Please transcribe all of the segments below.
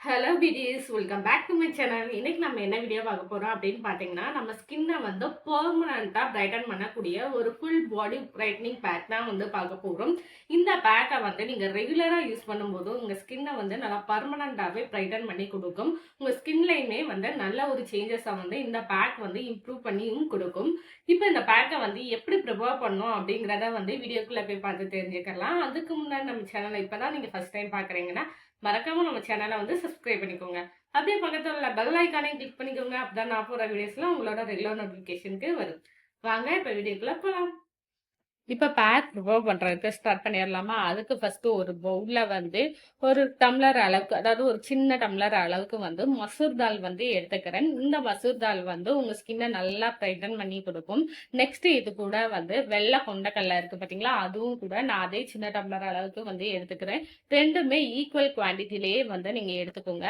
Hello buddies welcome back to my channel இன்னைக்கு நம்ம என்ன வீடியோ பார்க்க போகிறோம் அப்படின்னு பார்த்தீங்கன்னா நம்ம ஸ்கின்னை வந்து பர்மனண்ட்டாக பிரைட்டன் பண்ணக்கூடிய ஒரு ஃபுல் பாடி பிரைட்னிங் பேக் தான் வந்து பார்க்க போகிறோம் இந்த பேக்கை வந்து நீங்கள் ரெகுலராக யூஸ் பண்ணும்போது உங்கள் ஸ்கின்னை வந்து நல்லா பர்மனண்ட்டாகவே பிரைட்டன் பண்ணி கொடுக்கும். உங்கள் ஸ்கின்லையுமே வந்து நல்ல ஒரு சேஞ்சஸை வந்து இந்த பேக் வந்து இம்ப்ரூவ் பண்ணியும் கொடுக்கும். இப்போ இந்த பேக்கை வந்து எப்படி ப்ரிப்பேர் பண்ணோம் அப்படிங்கிறத வந்து வீடியோக்குள்ளே போய் பார்த்து தெரிஞ்சுக்கலாம். அதுக்கு முன்னாடி நம்ம சேனலை இப்போ தான் நீங்கள் ஃபஸ்ட் டைம் பார்க்குறீங்கன்னா மறக்காம நம்ம சேனலை வந்து சப்ஸ்கிரைப் பண்ணிக்கோங்க. அப்படியே பக்கத்தில் உள்ள பெல் ஐக்கானையும் கிளிக் பண்ணிக்கோங்க. அப்பதான் நான் போகிற வீடியோஸ்லாம் உங்களோட ரெகுலர் நோட்டிஃபிகேஷனுக்கு வரும். வாங்க இப்போ வீடியோக்குள்ளே போகலாம் இப்போ பேக் ப்ரிப்பேர் பண்ணுறதுக்கு ஸ்டார்ட் பண்ணிடலாமா? அதுக்கு ஃபஸ்ட்டு ஒரு பவுலில் வந்து ஒரு டம்ளர் அளவுக்கு அதாவது ஒரு சின்ன டம்ளர் அளவுக்கு வந்து மசூர் தால் வந்து எடுத்துக்கிறேன். இந்த மசூர் தால் வந்து உங்கள் ஸ்கின்னை நல்லா ப்ரைட்டன் பண்ணி கொடுக்கும். நெக்ஸ்ட் இது கூட வந்து வெள்ளை கொண்டக்கல்ல இருக்குது பார்த்தீங்களா அதுவும் கூட நான் அதே சின்ன டம்ளர் அளவுக்கு வந்து எடுத்துக்கிறேன். ரெண்டுமே ஈக்குவல் குவான்டிட்டிலேயே வந்து நீங்கள் எடுத்துக்கோங்க.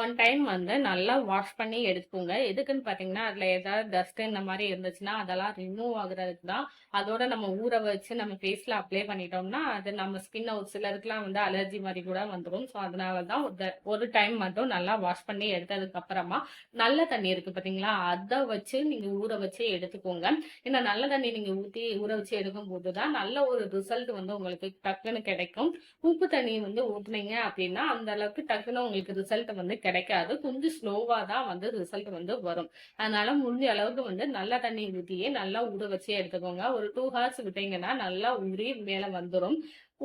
ஒன் டைம் வந்து நல்லா வாஷ் பண்ணி எடுத்துக்கோங்க. எதுக்குன்னு பார்த்தீங்கன்னா அதில் ஏதாவது டஸ்ட் இந்த மாதிரி இருந்துச்சுன்னா அதெல்லாம் ரிமூவ் ஆகுறதுக்கு தான் அதோட நம்ம ஊற வச்சு நம்ம ஃபேஸில் அப்ளை பண்ணிட்டோம்னா அது நம்ம ஸ்கின்னை ஒரு சிலருக்குலாம் வந்து அலர்ஜி மாதிரி கூட வந்துடும் ஸோ அதனால தான் ஒரு ஒரு டைம் மட்டும் நல்லா வாஷ் பண்ணி எடுத்ததுக்கு அப்புறமா நல்ல தண்ணி இருக்கு பார்த்தீங்களா அதை வச்சு நீங்கள் ஊற வச்சு எடுத்துக்கோங்க. ஏன்னா நல்ல தண்ணி நீங்கள் ஊற்றி ஊற வச்சு எடுக்கும் போது தான் நல்ல ஒரு ரிசல்ட் வந்து உங்களுக்கு டக்குன்னு கிடைக்கும். உப்பு தண்ணி வந்து ஊற்றுனீங்க அப்படின்னா அந்த அளவுக்கு டக்குன்னு உங்களுக்கு ரிசல்ட் வந்து கிடைக்காது. கொஞ்சம் ஸ்லோவாக தான் வந்து ரிசல்ட் வந்து வரும். அதனால முடிஞ்ச அளவுக்கு வந்து நல்ல தண்ணி ஊற்றியே நல்லா ஊற வச்சே எடுத்துக்கோங்க. ஒரு டூ ஹவர்ஸ் விட்டீங்கன்னா நல்லா ஊறி மேலே வந்துடும்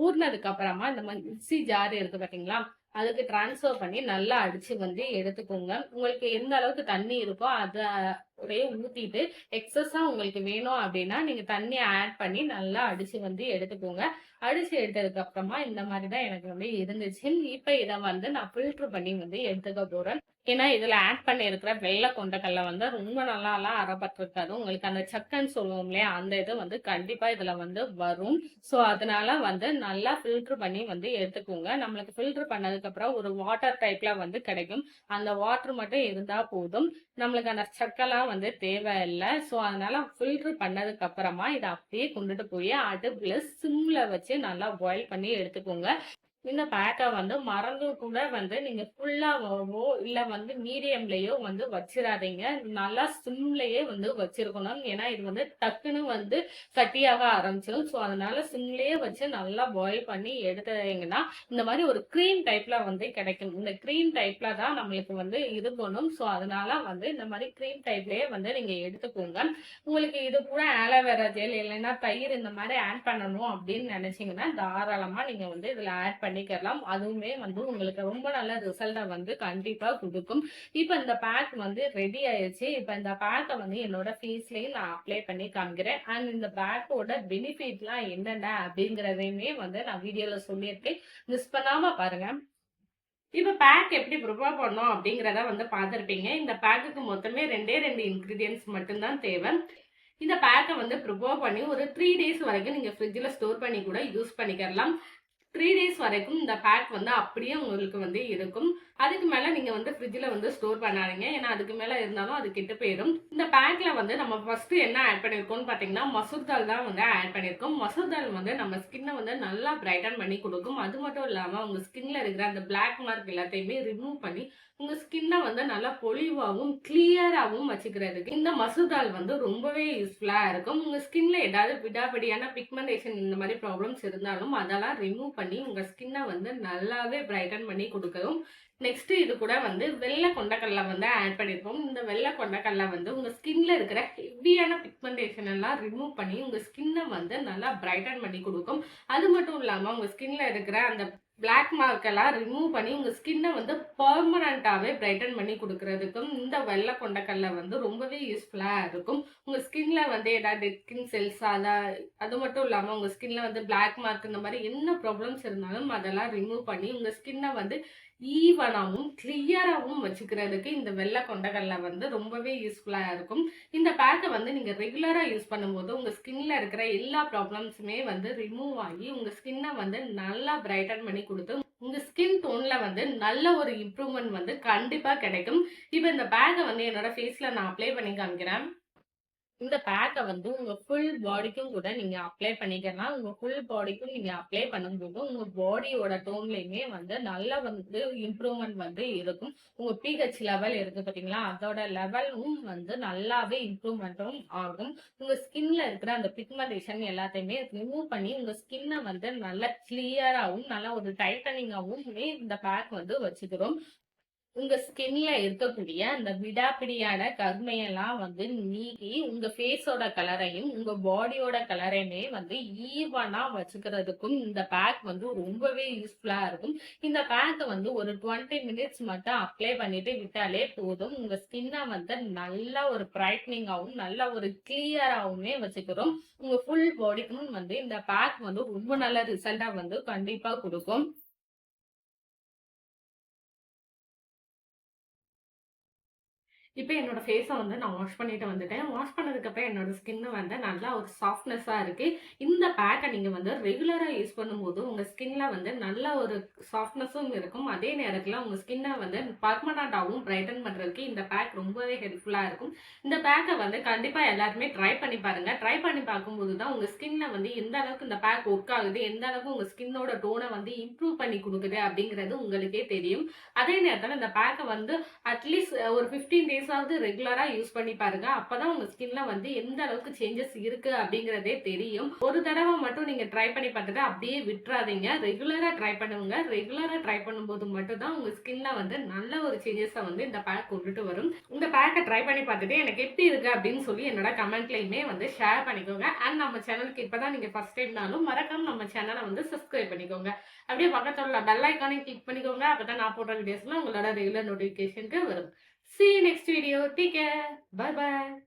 ஊறினதுக்கு அப்புறமா இந்த மாதிரி மிக்ஸி ஜார் இருக்கு பார்த்தீங்களா அதுக்கு ட்ரான்ஸ்ஃபர் பண்ணி நல்லா அடிச்சு வந்து எடுத்துக்கோங்க. உங்களுக்கு எந்த அளவுக்கு தண்ணி இருக்கோ அதை ஒரே ஊற்றிட்டு எக்ஸஸாக உங்களுக்கு வேணும் அப்படின்னா நீங்கள் தண்ணி ஆட் பண்ணி நல்லா அடிச்சு வந்து எடுத்துக்கோங்க. அடிச்சு எடுத்ததுக்கு அப்புறமா இந்த மாதிரி தான் எனக்கு வந்து இருந்துச்சு. இப்போ இதை வந்து நான் ஃபில்டர் பண்ணி வந்து எடுத்துக்க போறேன். ஏன்னா இதுல ஆட் பண்ணி இருக்கிற வெள்ளை கொண்டக்கல்ல வந்து ரொம்ப நல்லாலாம் அறப்பட்டிருக்காது உங்களுக்கு அந்த சக்கன்னு சொல்லுவோம் இல்லையா அந்த இது வந்து கண்டிப்பா இதுல வந்து வரும். ஸோ அதனால வந்து நல்லா ஃபில்டர் பண்ணி வந்து எடுத்துக்கோங்க. நம்மளுக்கு ஃபில்டர் பண்ணதுக்கு அப்புறம் ஒரு வாட்டர் டைப்ல வந்து கிடைக்கும். அந்த வாட்டர் மட்டும் இருந்தா போதும். நம்மளுக்கு அந்த சக்கெல்லாம் வந்து தேவையில்லை. ஸோ அதனால ஃபில்டர் பண்ணதுக்கு அப்புறமா இதை அப்படியே கொண்டுட்டு போய் அடுப்புல சிம்ல வச்சு நல்லா பாயில் பண்ணி எடுத்துக்கோங்க. இந்த பேக்கை வந்து மறந்து கூட வந்து நீங்க ஃபுல்லாவோ இல்ல வந்து மீடியம்லயோ வந்து வச்சிடாதீங்க நல்லா சிம்லயே வந்து வச்சிருக்கணும். ஏன்னா இது வந்து டக்குன்னு வந்து கட்டியாக ஆரம்பிச்சிடும் ஸோ அதனால சிம்லயே வச்சு நல்லா பாயில் பண்ணி எடுத்தீங்கன்னா இந்த மாதிரி ஒரு க்ரீம் டைப்ல வந்து கிடைக்கும். இந்த க்ரீம் டைப்ல தான் நம்மளுக்கு வந்து இருக்கணும் ஸோ அதனால வந்து இந்த மாதிரி க்ரீம் டைப்லயே வந்து நீங்க எடுத்துக்கோங்க. உங்களுக்கு இது கூட ஆலோவேரா ஜெல் இல்லைன்னா தயிர் இந்த மாதிரி ஆட் பண்ணணும் அப்படின்னு நினைச்சீங்கன்னா தாராளமா நீங்க வந்து இதுல ஆட் பண்ணி பண்ணிக்கலாம். அதுவுமே வந்து உங்களுக்கு ரொம்ப நல்ல ரிசல்ட்டை வந்து கண்டிப்பா கொடுக்கும். இப்போ இந்த பேக் வந்து ரெடி ஆயிடுச்சு இப்போ இந்த பேக்கை வந்து என்னோட ஃபீஸ்லையும் நான் அப்ளை பண்ணி காமிக்கிறேன். அண்ட் இந்த பேக்கோட பெனிஃபிட்லாம் என்னென்ன அப்படிங்கிறதையுமே வந்து நான் வீடியோல சொல்லியிருக்கேன். மிஸ் பண்ணாம பாருங்க. இப்போ பேக் எப்படி ப்ரிப்பேர் பண்ணோம் அப்படிங்கிறத வந்து பார்த்துருப்பீங்க. இந்த பேக்குக்கு மொத்தமே ரெண்டே ரெண்டு இன்க்ரீடியன்ஸ் மட்டும்தான் தேவை. இந்த பேக்கை வந்து ப்ரிப்பேர் பண்ணி ஒரு த்ரீ டேஸ் வரைக்கும் நீங்கள் ஃப்ரிட்ஜில் ஸ்டோர் பண்ணி கூட யூஸ் பண்ணிக்கலாம். த்ரீ டேஸ் வரைக்கும் இந்த பேக் வந்து அப்படியே உங்களுக்கு வந்து இருக்கும். அதுக்கு மேலே நீங்கள் வந்து ஃப்ரிட்ஜில் வந்து ஸ்டோர் பண்ணாதீங்க. ஏன்னா அதுக்கு மேலே இருந்தாலும் அது கெட்டு போயிடும் இந்த பேக்கில் வந்து நம்ம ஃபஸ்ட்டு என்ன ஆட் பண்ணியிருக்கோம்னு பார்த்தீங்கன்னா மசூர் தால் தான் வந்து ஆட் பண்ணியிருக்கோம் மசூர் தால் வந்து நம்ம ஸ்கின்னை வந்து நல்லா பிரைட்டன் பண்ணி கொடுக்கும். அது மட்டும் இல்லாமல் உங்கள் ஸ்கின்ல இருக்கிற அந்த பிளாக் மார்க் எல்லாத்தையுமே ரிமூவ் பண்ணி உங்கள் ஸ்கின்னை வந்து நல்லா பொலிவாகவும் கிளியராகவும் வச்சுக்கிறதுக்கு இந்த மசூதால் வந்து ரொம்பவே யூஸ்ஃபுல்லாக இருக்கும். உங்கள் ஸ்கின்ல ஏதாவது விடாபடியான பிக்மெண்டேஷன் இந்த மாதிரி ப்ராப்ளம்ஸ் இருந்தாலும் அதெல்லாம் ரிமூவ் பண்ணி பண்ணி உங்க ஸ்கின்னை வந்து நல்லாவே பிரைட்டன் பண்ணி கொடுக்கும் நெக்ஸ்ட் இது கூட வந்து வெள்ளை கொண்டக்கடலை வந்து ஆட் பண்ணியிருப்போம் இந்த வெள்ளை கொண்டக்கடலை வந்து உங்க ஸ்கின்ல இருக்கிற ஹெவியான பிக்மெண்டேஷன் எல்லாம் ரிமூவ் பண்ணி உங்க ஸ்கின்னை வந்து நல்லா பிரைட்டன் பண்ணி கொடுக்கும். அது மட்டும் இல்லாம உங்க ஸ்கின்ல இருக்கிற அந்த பிளாக் மார்க்கெல்லாம் ரிமூவ் பண்ணி உங்கள் ஸ்கின்னை வந்து பர்மனண்ட்டாகவே பிரைட்டன் பண்ணி கொடுக்கறதுக்கும் இந்த வெள்ளை கொண்டக்கடலை வந்து ரொம்பவே யூஸ்ஃபுல்லாக இருக்கும். உங்கள் ஸ்கின்ல வந்து ஏதாவது ஸ்கின் செல்ஸ் அதான் அது மட்டும் இல்லாமல் உங்கள் ஸ்கின்ல வந்து பிளாக் மார்க் இந்த மாதிரி என்ன ப்ராப்ளம்ஸ் இருந்தாலும் அதெல்லாம் ரிமூவ் பண்ணி உங்கள் ஸ்கின்னை வந்து ஈவனாகவும் கிளியராகவும் வச்சுக்கிறதுக்கு இந்த வெள்ளை கொண்டக்கடலை வந்து ரொம்பவே யூஸ்ஃபுல்லாக இருக்கும். இந்த பேக்கை வந்து நீங்கள் ரெகுலராக யூஸ் பண்ணும்போது உங்கள் ஸ்கின்ல இருக்கிற எல்லா ப்ராப்ளம்ஸுமே வந்து ரிமூவ் ஆகி உங்கள் ஸ்கின்னை வந்து நல்லா பிரைட்டன் பண்ணி கொடுத்து உங்கள் ஸ்கின் டோனில் வந்து நல்ல ஒரு இம்ப்ரூவ்மெண்ட் வந்து கண்டிப்பாக கிடைக்கும். இப்போ இந்த பேக்கை வந்து என்னோட ஃபேஸில் நான் அப்ளை பண்ணி காமிக்கிறேன். இந்த பேக்கை வந்து உங்க ஃபுல் பாடிக்கும் கூட நீங்க அப்ளை பண்ணிக்கலாம். உங்க ஃபுல் பாடிக்கும் நீங்க அப்ளை பண்ணும்போது, உங்க பாடியோட டோன்லயுமே வந்து நல்லா வந்து இம்ப்ரூவ்மெண்ட் வந்து இருக்கும். உங்க பிஹெச் லெவல் இருக்கு பார்த்தீங்களா? அதோட லெவலும் வந்து நல்லாவே இம்ப்ரூவ்மெண்ட்டும் ஆகும். உங்க ஸ்கின்ல இருக்கிற அந்த பிக்மெண்டேஷன் எல்லாத்தையுமே ரிமூவ் பண்ணி, உங்க ஸ்கின்னை வந்து நல்லா கிளியராகவும் நல்லா ஒரு டைட்டனிங்காகவும் இந்த பேக் வந்து வச்சுக்கிறோம். உங்க ஸ்கின்ல இருக்கக்கூடிய அந்த விடாப்பிடியான கருமையெல்லாம் வந்து நீக்கி, உங்க ஃபேஸோட கலரையும், உங்க பாடியோட கலரையுமே வந்து ஈவனா வச்சுக்கிறதுக்கும் இந்த பேக் வந்து ரொம்பவே யூஸ்ஃபுல்லா இருக்கும். இந்த பேக்கை வந்து ஒரு 20 மினிட்ஸ் மட்டும் அப்ளை பண்ணிட்டு விட்டாலே போதும். உங்க ஸ்கின்ன வந்து நல்ல ஒரு பிரைட்னிங்காகவும் நல்ல ஒரு கிளியராகவுமே வச்சுக்கிறோம். உங்க ஃபுல் பாடிக்கும் வந்து இந்த பேக் வந்து ரொம்ப நல்ல ரிசல்ட்டா வந்து கண்டிப்பா கொடுக்கும் இப்போ என்னோட ஃபேஸை வந்து நான் வாஷ் பண்ணிட்டு வந்துட்டேன். வாஷ் பண்ணதுக்கப்புறம் என்னோட ஸ்கின் வந்து நல்லா ஒரு சாஃப்ட்னஸ்ஸாக இருக்குது இந்த பேக்கை நீங்கள் வந்து ரெகுலராக யூஸ் பண்ணும்போது, உங்கள் ஸ்கின்ல வந்து நல்ல ஒரு சாஃப்ட்னஸும் இருக்கும். அதே நேரத்தில் உங்கள் ஸ்கின்னை வந்து பெர்மனன்ட்டாவும் பிரைட்டன் பண்ணுறதுக்கு இந்த பேக் ரொம்பவே ஹெல்ப்ஃபுல்லாக இருக்கும். இந்த பேக்கை வந்து கண்டிப்பாக எல்லாருமே ட்ரை பண்ணி பாருங்கள் ட்ரை பண்ணி பார்க்கும்போது தான் உங்கள் ஸ்கின்ல வந்து எந்த அளவுக்கு இந்த பேக் ஒர்க் ஆகுது, எந்த அளவுக்கு உங்கள் ஸ்கின்னோட டோனை வந்து இம்ப்ரூவ் பண்ணி கொடுக்குது அப்படிங்கிறது உங்களுக்கே தெரியும். அதே நேரத்தில் இந்த பேக்கை வந்து அட்லீஸ்ட் ஒரு 15 டேஸாவது ரெகுலரா யூஸ் பண்ணி பாருங்க. அப்பதான் உங்க ஸ்கின்ல வந்து எந்த அளவுக்கு சேஞ்சஸ் இருக்கு அப்படிங்கிறதே தெரியும். ஒரு தடவை மட்டும் நீங்க ட்ரை பண்ணி பார்த்துட்டு அப்படியே விட்டுறாதீங்க ரெகுலரா ட்ரை பண்ணுங்க. ரெகுலரா ட்ரை பண்ணும்போது மட்டும் தான் உங்க ஸ்கின்ல வந்து நல்ல ஒரு சேஞ்சஸை வந்து இந்த பேக் கொண்டுட்டு வரும். இந்த பேக்கை ட்ரை பண்ணி பார்த்துட்டு எனக்கு எப்படி இருக்கு அப்படின்னு சொல்லி என்னோட கமெண்ட்லயுமே வந்து ஷேர் பண்ணிக்கோங்க. அண்ட் நம்ம சேனலுக்கு இப்பதான் நீங்க ஃபர்ஸ்ட் டைம்னாலும் மறக்காம நம்ம சேனலை வந்து சப்ஸ்கிரைப் பண்ணிக்கோங்க. அப்படியே பக்கத்துல உள்ள பெல் ஐகானையும் கிளிக் பண்ணிக்கோங்க. அப்பதான் நான் போடுற வீடியோஸ்லாம் உங்களோட ரெகுலர் நோட்டிஃபிகேஷனுக்கு வரும். See you next video. Take care. Bye bye.